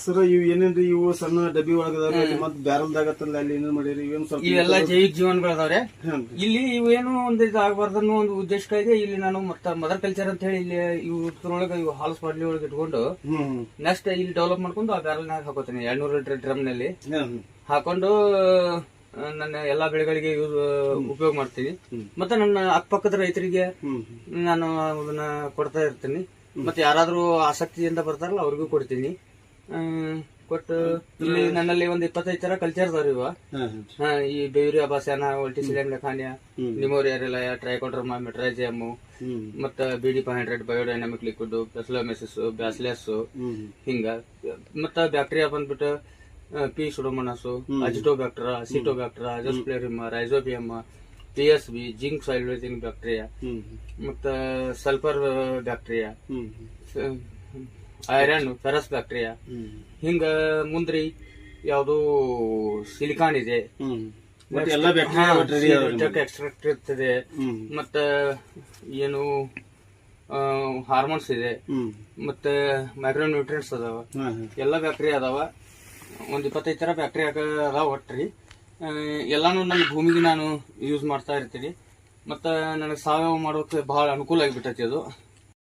Sir ಇವು ಏನೇನ್ರಿ ಇವು ಸಣ್ಣ ಡಬ್ಬಿ ಒಳಗದಾವ್ರಿ ಮತ್ತ್ ಬ್ಯಾರಲ್ದಾಗತ್ತಲ್ಲ ಅಲ್ಲಿ ಏನೇನ್ ಮಾಡಿರಿ ಇವೇನ್ ಸ್ವಲ್ಪ ಇವೆಲ್ಲ ಜೈವಿಕ ಜೀವನಗಳದಾವ್ರೆ. ಇಲ್ಲಿ ಇವೇನು ಒಂದು ಇದು ಆಗಬಾರ್ದು ಅನ್ನೋ ಒಂದು ಉದ್ದೇಶಕ್ಕಾಗಿ ಇಲ್ಲಿ ನಾನು ಮತ್ತ ಮದರ್ ಕಲ್ಚರ್ ಅಂತ ಹೇಳಿ ಇಲ್ಲಿ ಇವ್ರೊಳಗೆ ಇವು ಹಾಲ್ಸ್ ಬಾಟ್ಲಿ ಒಳಗೆ ಇಟ್ಕೊಂಡು ಹ್ಮ್. ನೆಕ್ಸ್ಟ್ ಇಲ್ಲಿ ಡೆವಲಪ್ ಮಾಡ್ಕೊಂಡು ಆ ಬ್ಯಾರಲ್ನಾಗ ಹಾಕೋತೀನಿ. ಎರಡ್ನೂರು ಲೀಟರ್ ಡ್ರಮ್ನಲ್ಲಿ ಹ್ಮ್. ಹಾಕೊಂಡು ಆ, ನನ್ನ ಎಲ್ಲಾ ಬೆಳೆಗಳಿಗೆ ಯೂಸ್ ಉಪಯೋಗ ಮಾಡ್ತೀನಿ ಮತ್ತೆ ನನ್ನ ಅಕ್ಕಪಕ್ಕದ ರೈತರಿಗೆ ನಾನು ಅದನ್ನ ಕೊಡ್ತಾ ಇರ್ತೀನಿ. ಮತ್ತೆ ಯಾರಾದ್ರೂ ಆಸಕ್ತಿಯಿಂದ ಬರ್ತಾರಲ್ಲ ಅವ್ರಿಗೂ ಕೊಡ್ತೀನಿ. ಕೊಟ್ಟು ಇಲ್ಲಿ ನನ್ನಲ್ಲಿ ಒಂದ್ ಇಪ್ಪತ್ತೈದು ತರ ಕಲ್ಚರ್ ಅದಾವ್ರಿ ಇವ ಹಾ, ಈ ಬೇವ್ರಿ ಬಾಸ್ಯಾನ ಒಲ್ಟಿಸಿಲಿಯಂ ಲೆಖಾನ್ಯ ಹ್ಮ್. ನಿಮೋರಿಯಾ ರಿಲಯ ಟ್ರೈಕೋಡ್ರಮಾ ಮೆಟ್ರೈಜಿಯಮ್ ಮತ್ತ B D five hundred biodynamic liquid paecilomyces bacillus ಹಿಂಗ. ಮತ್ತ ಬ್ಯಾಕ್ಟೀರಿಯಾ ಬಂದ್ಬಿಟ್ಟು P pseudomonas azotobacter acetobacter azospirillum rhizobium P S B zinc salvaging bacteria ಮತ್ತ sulphur bacteria iron ferrous bacteria ಹಿಂಗ ಮುಂದ್ರಿ ಯಾವ್ದು ಸಿಲಿಕಾನ್ ಇದೆ. ಎಕ್ಸ್ಟ್ರಾಕ್ಟ್ ಇರ್ತದೆ. ಮತ್ತ ಏನು ಹಾರ್ಮೋನ್ಸ್ ಇದೆ. ಮತ್ತ ಮೈಕ್ರೋ ನ್ಯೂಟ್ರಿಯೆಂಟ್ಸ್ ಅದಾವ ಎಲ್ಲಾ ಬ್ಯಾಕ್ಟೀರಿಯಾ ಅದಾವ. ಒಂದ್ ಇಪ್ಪತ್ತೈದು ತರ ಬ್ಯಾಕ್ಟೀರಿಯಾ ಅದಾವ ಒಟ್ರಿ. ಎಲ್ಲಾನು ನನ್ನ ಭೂಮಿಗೆ ನಾನು ಯೂಸ್ ಮಾಡ್ತಾ ಇರ್ತೀನಿ. ಮತ್ತ ನನಗೆ ಸಾವಯವ ಮಾಡೋಕೆ ಬಹಳ ಅನುಕೂಲ ಆಗಿಬಿಟ್ಟೈತಿ ಅದು.